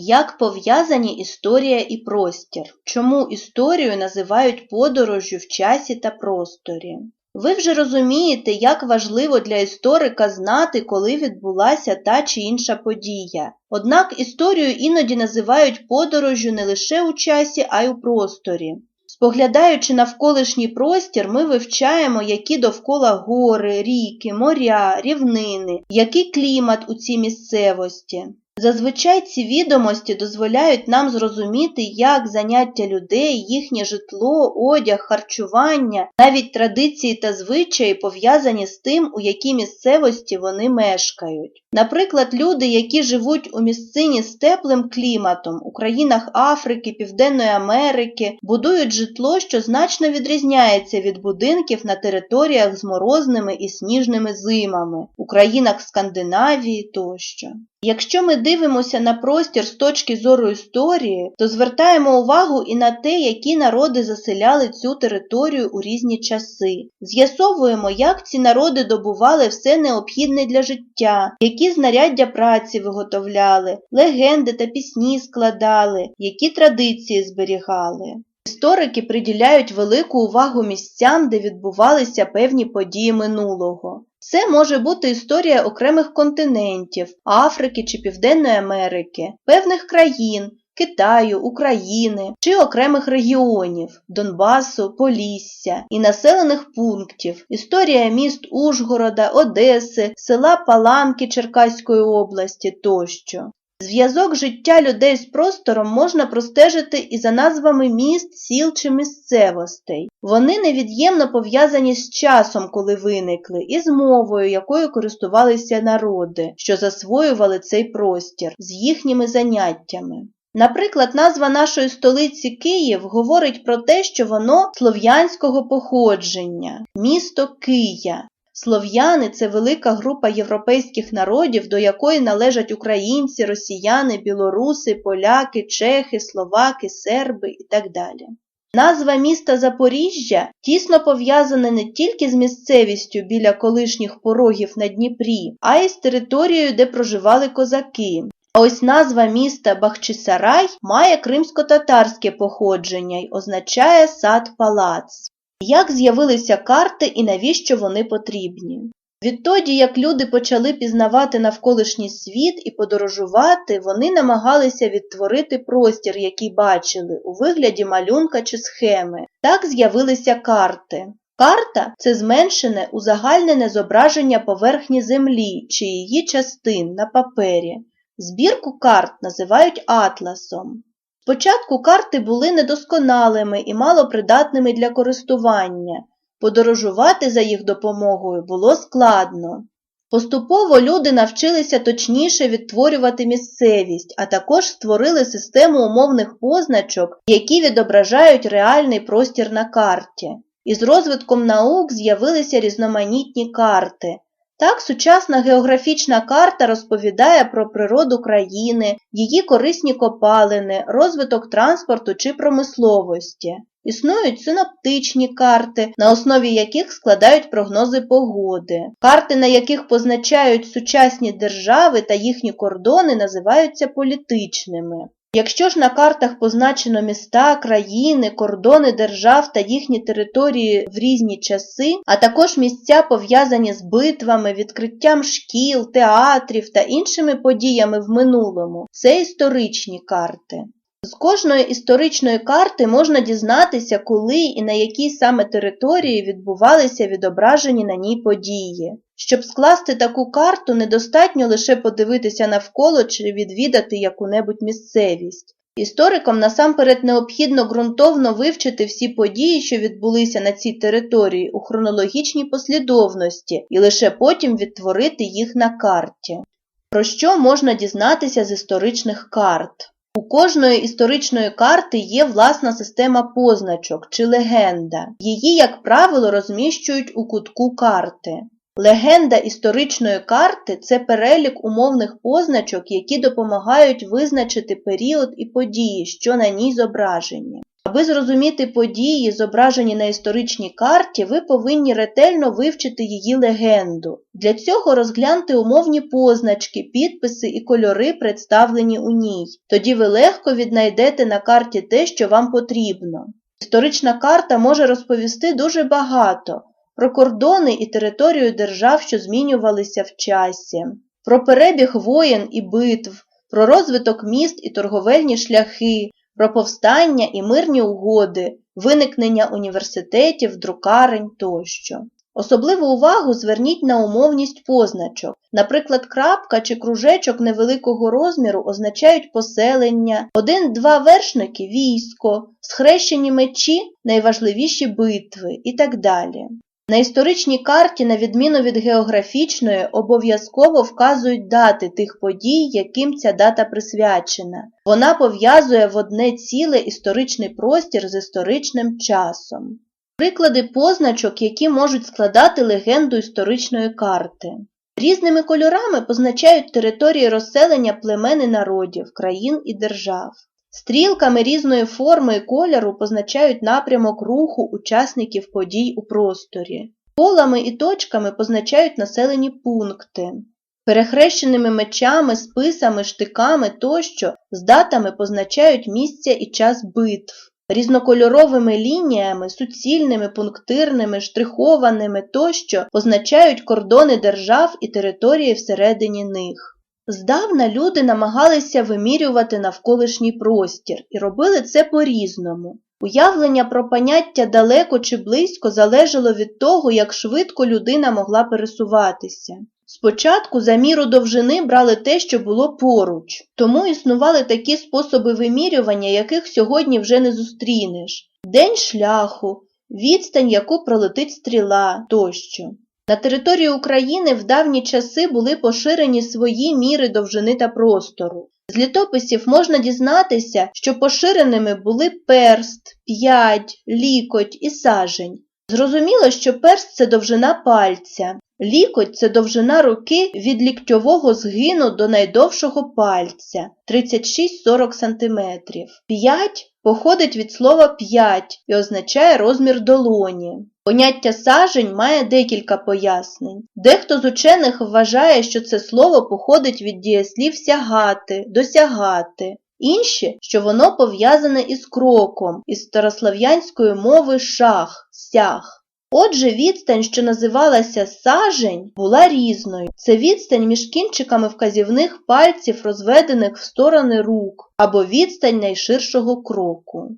Як пов'язані історія і простір? Чому історію називають подорожжю в часі та просторі? Ви вже розумієте, як важливо для історика знати, коли відбулася та чи інша подія. Однак історію іноді називають подорожжю не лише у часі, а й у просторі. Споглядаючи навколишній простір, ми вивчаємо, які довкола гори, ріки, моря, рівнини, який клімат у цій місцевості. Зазвичай ці відомості дозволяють нам зрозуміти, як заняття людей, їхнє житло, одяг, харчування, навіть традиції та звичаї пов'язані з тим, у якій місцевості вони мешкають. Наприклад, люди, які живуть у місцині з теплим кліматом, у країнах Африки, Південної Америки, будують житло, що значно відрізняється від будинків на територіях з морозними і сніжними зимами, у країнах Скандинавії тощо. Якщо ми дивимося на простір з точки зору історії, то звертаємо увагу і на те, які народи заселяли цю територію у різні часи. З'ясовуємо, як ці народи добували все необхідне для життя, які знаряддя праці виготовляли, легенди та пісні складали, які традиції зберігали. Історики приділяють велику увагу місцям, де відбувалися певні події минулого. Це може бути історія окремих континентів Африки чи Південної Америки, певних країн Китаю, України чи окремих регіонів Донбасу, Полісся і населених пунктів, історія міст Ужгорода, Одеси, села Паланки Черкаської області тощо. Зв'язок життя людей з простором можна простежити і за назвами міст, сіл чи місцевостей. Вони невід'ємно пов'язані з часом, коли виникли, і з мовою, якою користувалися народи, що засвоювали цей простір, з їхніми заняттями. Наприклад, назва нашої столиці Київ говорить про те, що воно слов'янського походження, місто Кия. Слов'яни це велика група європейських народів, до якої належать українці, росіяни, білоруси, поляки, чехи, словаки, серби і так далі. Назва міста Запоріжжя тісно пов'язана не тільки з місцевістю біля колишніх порогів на Дніпрі, а й з територією, де проживали козаки. А ось назва міста Бахчисарай має кримсько-татарське походження й означає сад-палац. Як з'явилися карти і навіщо вони потрібні? Відтоді, як люди почали пізнавати навколишній світ і подорожувати, вони намагалися відтворити простір, який бачили, у вигляді малюнка чи схеми. Так з'явилися карти. Карта це зменшене узагальнене зображення поверхні землі чи її частин на папері. Збірку карт називають атласом. Спочатку карти були недосконалими і малопридатними для користування. Подорожувати за їх допомогою було складно. Поступово люди навчилися точніше відтворювати місцевість, а також створили систему умовних позначок, які відображають реальний простір на карті. Із розвитком наук з'явилися різноманітні карти. Так, сучасна географічна карта розповідає про природу країни, її корисні копалини, розвиток транспорту чи промисловості. Існують синоптичні карти, на основі яких складають прогнози погоди. Карти, на яких позначають сучасні держави та їхні кордони, називаються політичними. Якщо ж на картах позначено міста, країни, кордони держав та їхні території в різні часи, а також місця пов'язані з битвами, відкриттям шкіл, театрів та іншими подіями в минулому, це історичні карти. З кожної історичної карти можна дізнатися, коли і на якій саме території відбувалися відображені на ній події. Щоб скласти таку карту, недостатньо лише подивитися навколо чи відвідати яку-небудь місцевість. Історикам насамперед необхідно ґрунтовно вивчити всі події, що відбулися на цій території у хронологічній послідовності, і лише потім відтворити їх на карті. Про що можна дізнатися з історичних карт? У кожної історичної карти є власна система позначок чи легенда. Її, як правило, розміщують у кутку карти. Легенда історичної карти це перелік умовних позначок, які допомагають визначити період і події, що на ній зображені. Аби зрозуміти події, зображені на історичній карті, ви повинні ретельно вивчити її легенду. Для цього розгляньте умовні позначки, підписи і кольори, представлені у ній. Тоді ви легко віднайдете на карті те, що вам потрібно. Історична карта може розповісти дуже багато про кордони і територію держав, що змінювалися в часі, про перебіг воєн і битв, про розвиток міст і торговельні шляхи, про повстання і мирні угоди, виникнення університетів, друкарень тощо. Особливу увагу зверніть на умовність позначок. Наприклад, крапка чи кружечок невеликого розміру означають поселення, один-два вершники військо, схрещені мечі найважливіші битви і так далі. На історичній карті, на відміну від географічної, обов'язково вказують дати тих подій, яким ця дата присвячена. Вона пов'язує в одне ціле історичний простір з історичним часом. Приклади позначок, які можуть складати легенду історичної карти. Різними кольорами позначають території розселення племен і народів, країн і держав. Стрілками різної форми і кольору позначають напрямок руху учасників подій у просторі. Колами і точками позначають населені пункти. Перехрещеними мечами, списами, штиками тощо з датами позначають місця і час битв. Різнокольоровими лініями, суцільними, пунктирними, штрихованими тощо позначають кордони держав і території всередині них. Здавна люди намагалися вимірювати навколишній простір і робили це по-різному. Уявлення про поняття далеко чи близько залежало від того, як швидко людина могла пересуватися. Спочатку за міру довжини брали те, що було поруч, тому існували такі способи вимірювання, яких сьогодні вже не зустрінеш день шляху, відстань, яку пролетить стріла тощо. На території України в давні часи були поширені свої міри довжини та простору. З літописів можна дізнатися, що поширеними були перст, п'ять, лікоть і сажень. Зрозуміло, що перст це довжина пальця, лікоть це довжина руки від ліктьового згину до найдовшого пальця 36-40 см. П'ять походить від слова п'ять і означає розмір долоні. Поняття сажень має декілька пояснень. Дехто з учених вважає, що це слово походить від дієслів сягати, досягати. Інші, що воно пов'язане із кроком, із старослов'янської мови шах, сяг. Отже, відстань, що називалася сажень, була різною. Це відстань між кінчиками вказівних пальців, розведених в сторони рук, або відстань найширшого кроку.